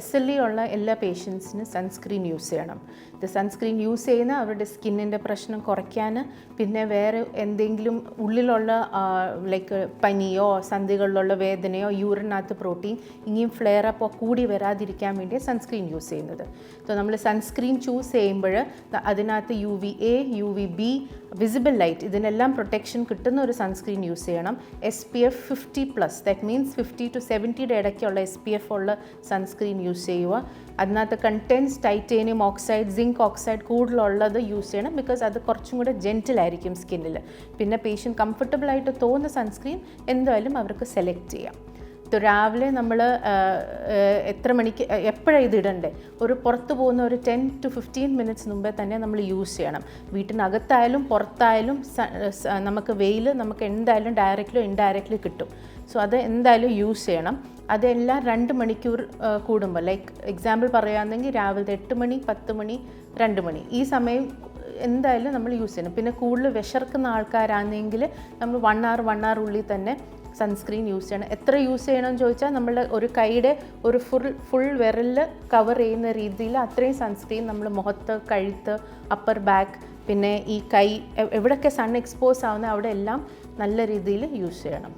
S L E ഉള്ള എല്ലാ പേഷ്യൻസിനും sunscreen use ചെയ്യണം. ഇത് സൺസ്ക്രീൻ യൂസ് ചെയ്യുന്ന അവരുടെ സ്കിന്നിന്റെ പ്രശ്നം കുറയ്ക്കാൻ പിന്നെ വേറെ എന്തെങ്കിലും ഉള്ളിലുള്ള ലൈക്ക് പനിയോ സന്ധികളിലുള്ള വേദനയോ യൂറിനകത്ത് പ്രോട്ടീൻ ഇനിയും ഫ്ലെയർ അപ്പോൾ കൂടി വരാതിരിക്കാൻ വേണ്ടി സൺസ്ക്രീൻ യൂസ് ചെയ്യുന്നത്. സോ നമ്മൾ സൺസ്ക്രീൻ ചൂസ് ചെയ്യുമ്പോൾ അതിനകത്ത് U V A U V B visible light ഇതിനെല്ലാം പ്രൊട്ടക്ഷൻ കിട്ടുന്ന ഒരു സൺസ്ക്രീൻ യൂസ് ചെയ്യണം. S P F fifty plus that means fifty to സെവന്റിയുടെ ഇടയ്ക്കുള്ള എസ് പി എഫ് ഉള്ള സൺസ്ക്രീൻ യൂസ് ചെയ്യുക. അതിനകത്ത് contents titanium oxide zinc oxide കൂടുതലുള്ളത് യൂസ് ചെയ്യണം. ബിക്കോസ് അത് കുറച്ചും കൂടെ ജെന്റിലായിരിക്കും സ്കിന്നിൽ പിന്നെ പേഷ്യന്റ് കംഫർട്ടബിൾ ആയിട്ട് തോന്നുന്ന സൺസ്ക്രീൻ എന്തായാലും അവർക്ക് സെലക്ട് ചെയ്യാം. രാവിലെ നമ്മൾ എത്ര മണിക്ക് എപ്പോഴാണ് ഇത് ഇടണ്ടേ? ഒരു പുറത്ത് പോകുന്ന ഒരു ടെൻ ടു ഫിഫ്റ്റീൻ മിനിറ്റ്സ് മുമ്പേ തന്നെ നമ്മൾ യൂസ് ചെയ്യണം. വീട്ടിനകത്തായാലും പുറത്തായാലും നമുക്ക് വെയിൽ നമുക്ക് എന്തായാലും ഡയറക്റ്റ്ലോ ഇൻഡയറക്റ്റ്ലി കിട്ടും. സോ അത് എന്തായാലും യൂസ് ചെയ്യണം. അതെല്ലാം രണ്ട് മണിക്കൂർ കൂടുമ്പോൾ. ലൈക്ക് എക്സാമ്പിൾ പറയുകയാണെങ്കിൽ രാവിലത്തെ എട്ട് മണി പത്ത് മണി രണ്ട് മണി. ഈ സമയം എന്തായാലും നമ്മൾ യൂസ് ചെയ്യണം. പിന്നെ കൂടുതൽ വിശർക്കുന്ന ആൾക്കാരാണെങ്കിൽ നമ്മൾ വൺ അവർ വൺ അവർ ഉള്ളിൽ തന്നെ സൺസ്ക്രീൻ യൂസ് ചെയ്യണം. എത്ര യൂസ് ചെയ്യണമെന്ന് ചോദിച്ചാൽ നമ്മളുടെ ഒരു കൈയുടെ ഒരു ഫുൾ ഫുൾ വിരലിൽ കവർ ചെയ്യുന്ന രീതിയിൽ അത്രയും സൺസ്ക്രീൻ നമ്മൾ മുഖത്ത് കഴുത്ത് അപ്പർ ബാക്ക് പിന്നെ ഈ കൈ എവിടെയൊക്കെ സൺ എക്സ്പോസ് ആവുന്ന അവിടെ എല്ലാം നല്ല രീതിയിൽ യൂസ് ചെയ്യണം.